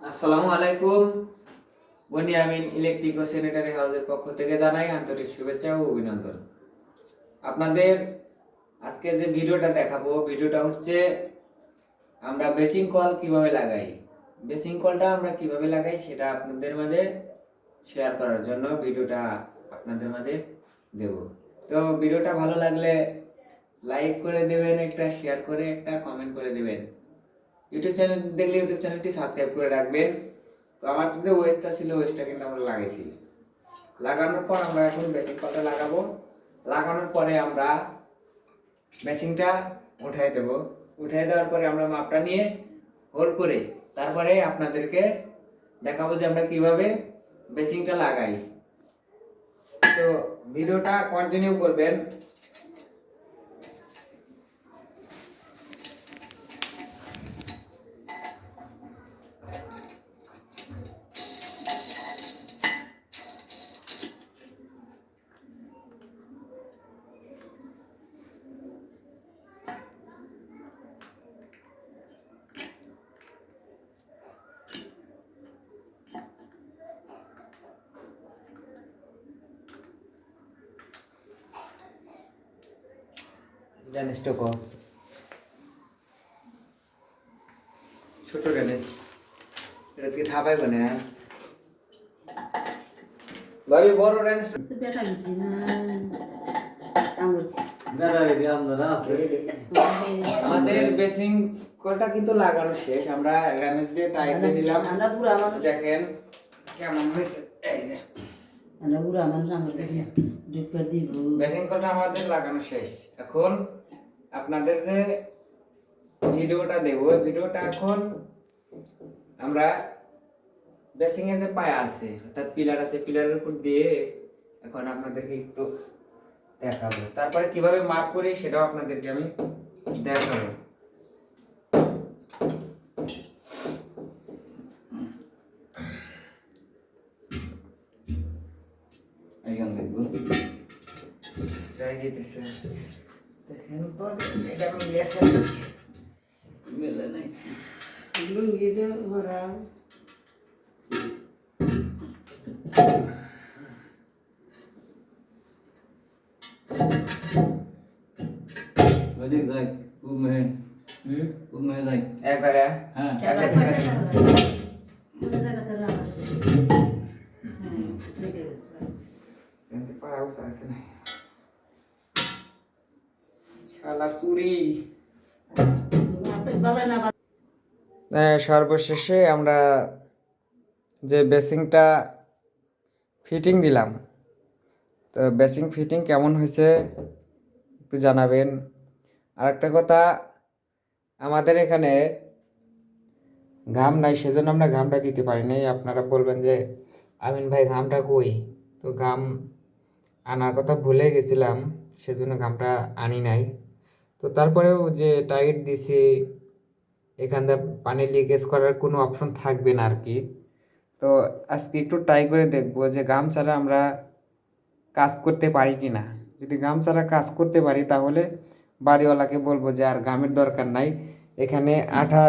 আসসালামু আলাইকুম। বনিয়ামিন ইলেকট্রিক ও স্যানিটারি হাউসের পক্ষ থেকে জানাই আন্তরিক শুভেচ্ছা ও অভিনন্দন। আপনাদের আজকে যে ভিডিওটা দেখাবো, ভিডিওটা হচ্ছে আমরা বেচিং কল কীভাবে লাগাই? বেচিং কলটা আমরা কীভাবে লাগাই সেটা আপনাদের মাঝে শেয়ার করার জন্য ভিডিওটা আপনাদের মাঝে দেব। তো ভিডিওটা ভালো লাগলে লাইক করে দেবেন, একটা শেয়ার করে, একটা কমেন্ট করে দেবেন। ইউটিউব চ্যানেল দেখলে ইউটিউব চ্যানেলটি সাবস্ক্রাইব করে রাখবেন। তো আমার যে ওয়েস্টটা ছিল ওয়েস্টটা কিন্তু আমরা লাগাইছি। লাগানোর পর আমরা এখন বেসিং কলটা লাগাবো। লাগানোর পরে আমরা মেশিনটা উঠাই দেব। উঠাই দেওয়ার পরে আমরা মাপটা নিয়ে হোল্ড করে তারপরে আপনাদেরকে দেখাবো যে আমরা কীভাবে বেসিংটা লাগাই। তো ভিডিওটা কন্টিনিউ করবেন। ড্যানেসটা ছোট ড্যানেস এটা থেকে থাপাই বনে ভাবি বড় ড্যানেস বেটা গেছি না। আমাদের বেসিং কলটা কিন্তু লাগানো শেষ। আমরা ড্যানেস দিয়ে টাইট দিয়ে নিলাম। আমরা দেখেন কেমন হয়েছে। এই যে। আমরা আঙুল দেখি দুধ দিব বেসিং কলটা আমাদের লাগানো শেষ। এখন আপনাদের যে ভিডিওটা দেব, ওই ভিডিওটা এখন আমরা বেসিং এর যে পায়া আছে, অর্থাৎ পিলার আছে, পিলারের উপর দিয়ে এখন আপনাদেরকে একটু দেখাবো। তারপরে কীভাবে মার্ক করি সেটাও আপনাদেরকে আমি দেখাবো। এইখান দেখব। মিলে নাই লুঙ্গি যে ওরা Wajib Zak, Ume, হুম Ume Zak. একটা টাকা দিন। কিন্তু পায়া বসে আছে না শালা চুরি। সর্বশেষে আমরা যে বেসিংটা ফিটিং দিলাম, তো বেসিং ফিটিং কেমন হয়েছে একটু জানাবেন। আর একটা কথা, আমাদের এখানে ঘাম নাই, সেজন্য আমরা ঘামটা দিতে পারি নাই। আপনারা বলবেন যে, আমিন ভাই, ঘামটা কই? তো ঘাম আনার কথা ভুলে গেছিলাম, সেজন্য ঘামটা আনি নাই। তো তারপরেও যে টাইট দিছি, এখান দিয়ে পানি লিকেজ করার কোনো অপশন থাকবে না আর কি তো আজকে একটু ট্রাই করে দেখব যে গাম ছাড়া আমরা কাজ করতে পারি কি না যদি গাম ছাড়া কাজ করতে পারি তাহলে বাড়িওয়ালাকে বলব যে আর গামের দরকার নাই। এখানে আঠা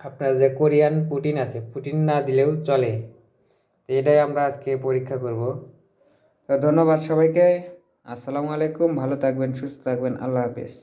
আপনার যে কোরিয়ান পুটিন আছে, পুটিন না দিলেও চলে। এটাই আমরা আজকে পরীক্ষা করব। তো ধন্যবাদ সবাইকে। আসসালামু আলাইকুম ভালো থাকবেন সুস্থ থাকবেন আল্লাহ হাফেজ।